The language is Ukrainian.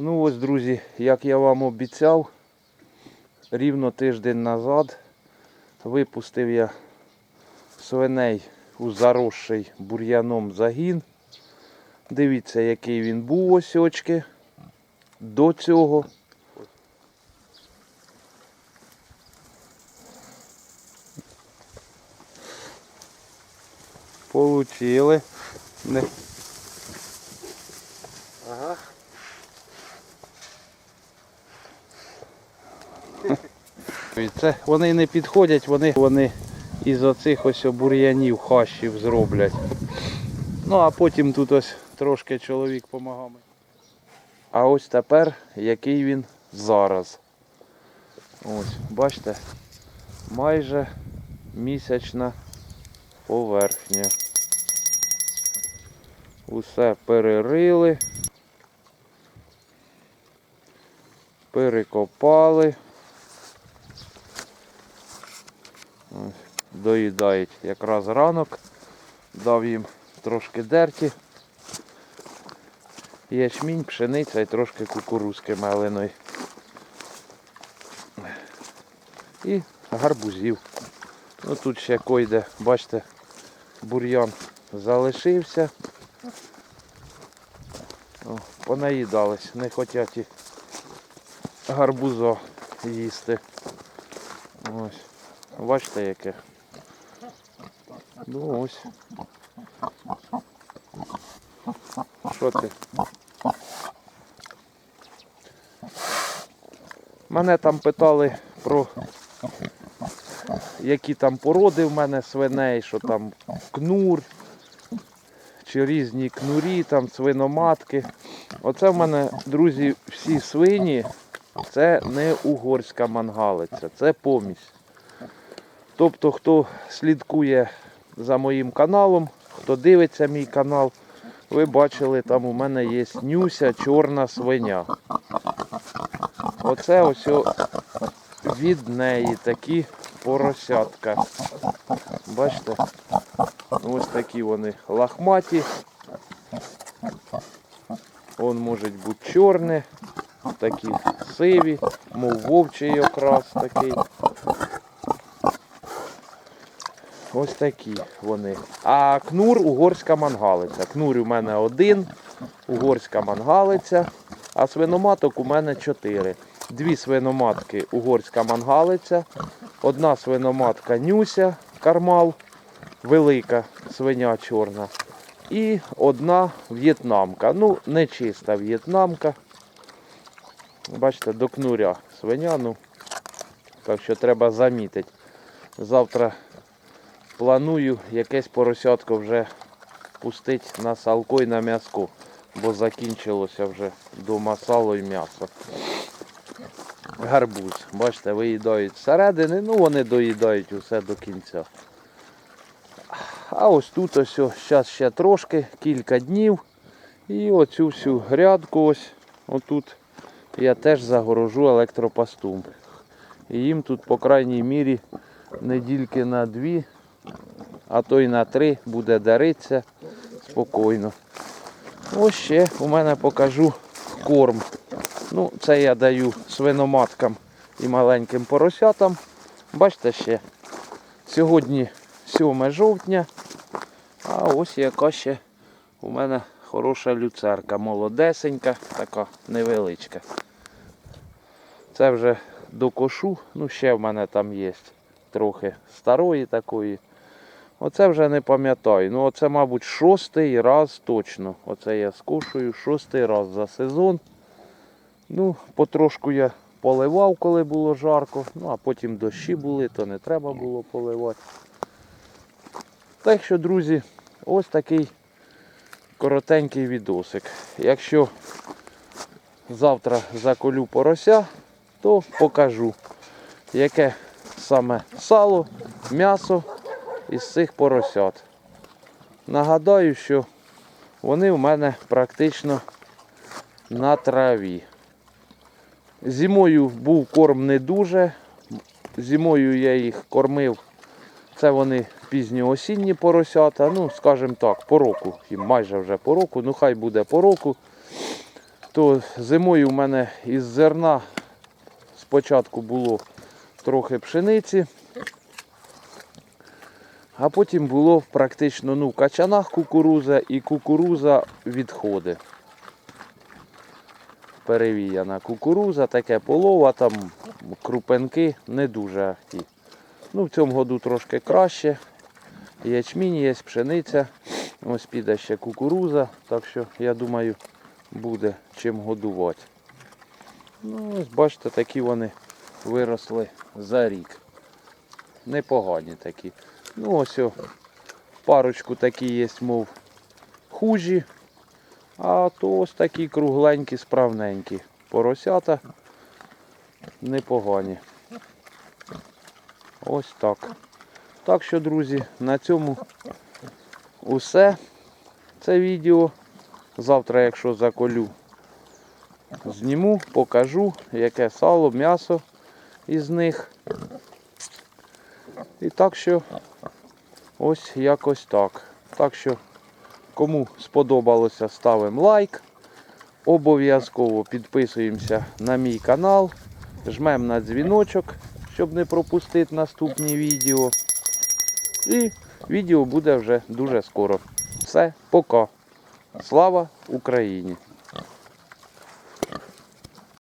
Ну ось, друзі, як я вам обіцяв, рівно тиждень назад випустив я свиней у заросший бур'яном загін. Дивіться, який він був ось очки. До цього. Получили. Не... Ага. І Це вони не підходять, вони, вони із оцих ось бур'янів хащів зроблять. Ну а потім тут ось трошки чоловік помагав. А ось тепер який він зараз. Ось, бачите, майже місячна поверхня. Усе перерили, перекопали. Доїдають якраз ранок, дав їм трошки дерті, ячмінь, пшениця і трошки кукурузки меленої. І гарбузів. Ну тут ще койде, бачите, бур'ян залишився. О, понаїдались, не хочуть і гарбузо їсти. Ось. Бачите яке. Ну ось. Що ти? Мене там питали про які там породи в мене свиней, що там кнур, чи різні кнурі, там свиноматки. Оце в мене, друзі, всі свині, це не угорська мангалиця, це помість. Тобто, хто слідкує за моїм каналом, хто дивиться мій канал, ви бачили, там у мене є нюся чорна свиня. Оце ось від неї такі поросятка. Бачите? Ось такі вони лахматі. Он може бути чорне, такі сиві, мов вовчий окрас такий. Ось такі вони. А кнур угорська мангалиця. Кнур у мене один, угорська мангалиця, а свиноматок у мене чотири. Дві свиноматки угорська мангалиця, одна свиноматка нюся, кармал, велика свиня чорна. І одна в'єтнамка. Ну, не чиста в'єтнамка. Бачите, до кнуря свиня, ну, так що треба замітити. Завтра планую якесь поросятко вже пустити на салко і на м'яско, бо закінчилося вже дома сало і м'ясо. Гарбуз. Бачите, виїдають зсередини, ну вони доїдають усе до кінця. А ось тут ось, зараз ще трошки, кілька днів. І оцю всю грядку ось отут я теж загорожу електропостом. І їм тут, по крайній мірі, недільки на дві, а то й на три буде даритися спокійно. Ось ще у мене покажу корм. Ну, це я даю свиноматкам і маленьким поросятам. Бачите ще, сьогодні 7 жовтня, а ось яка ще у мене хороша люцерка, молодесенька, така невеличка. Це вже до кошу, ну ще в мене там є трохи старої такої. Оце вже не пам'ятаю. Ну оце, мабуть, шостий раз точно. Оце я скошую шостий раз за сезон. Ну, потрошку я поливав, коли було жарко, ну а потім дощі були, то не треба було поливати. Так що, друзі, ось такий коротенький відосик. Якщо завтра заколю порося, то покажу, яке саме сало, м'ясо із цих поросят. Нагадаю, що вони в мене практично на траві. Зимою був корм не дуже. Зимою я їх кормив. Це вони пізньоосінні поросята. Ну, скажімо так, по року. Їм майже вже по року. Ну хай буде по року. то зимою в мене із зерна спочатку було трохи пшениці, а потім було практично ну, в качанах кукуруза і кукуруза відходи. Перевіяна кукуруза, таке полова, там крупенки не дуже ахті. Ну, в цьому году трошки краще. Ячмінь є, пшениця. Ось піде ще кукуруза, так що я думаю, буде чим годувати. Ну, ось бачите, такі вони виросли за рік. Непогані такі. Ну ось парочку такі є, мов хужі. А то ось такі кругленькі, справненькі. Поросята непогані. Ось так. Так що, друзі, на цьому усе. Це відео. Завтра, якщо заколю, зніму, покажу, яке сало, м'ясо із них. І так що ось якось так. Так що, кому сподобалося, ставимо лайк. Обов'язково підписуємося на мій канал, жмемо на дзвіночок, щоб не пропустити наступні відео. І відео буде вже дуже скоро. Все, пока. Слава Україні!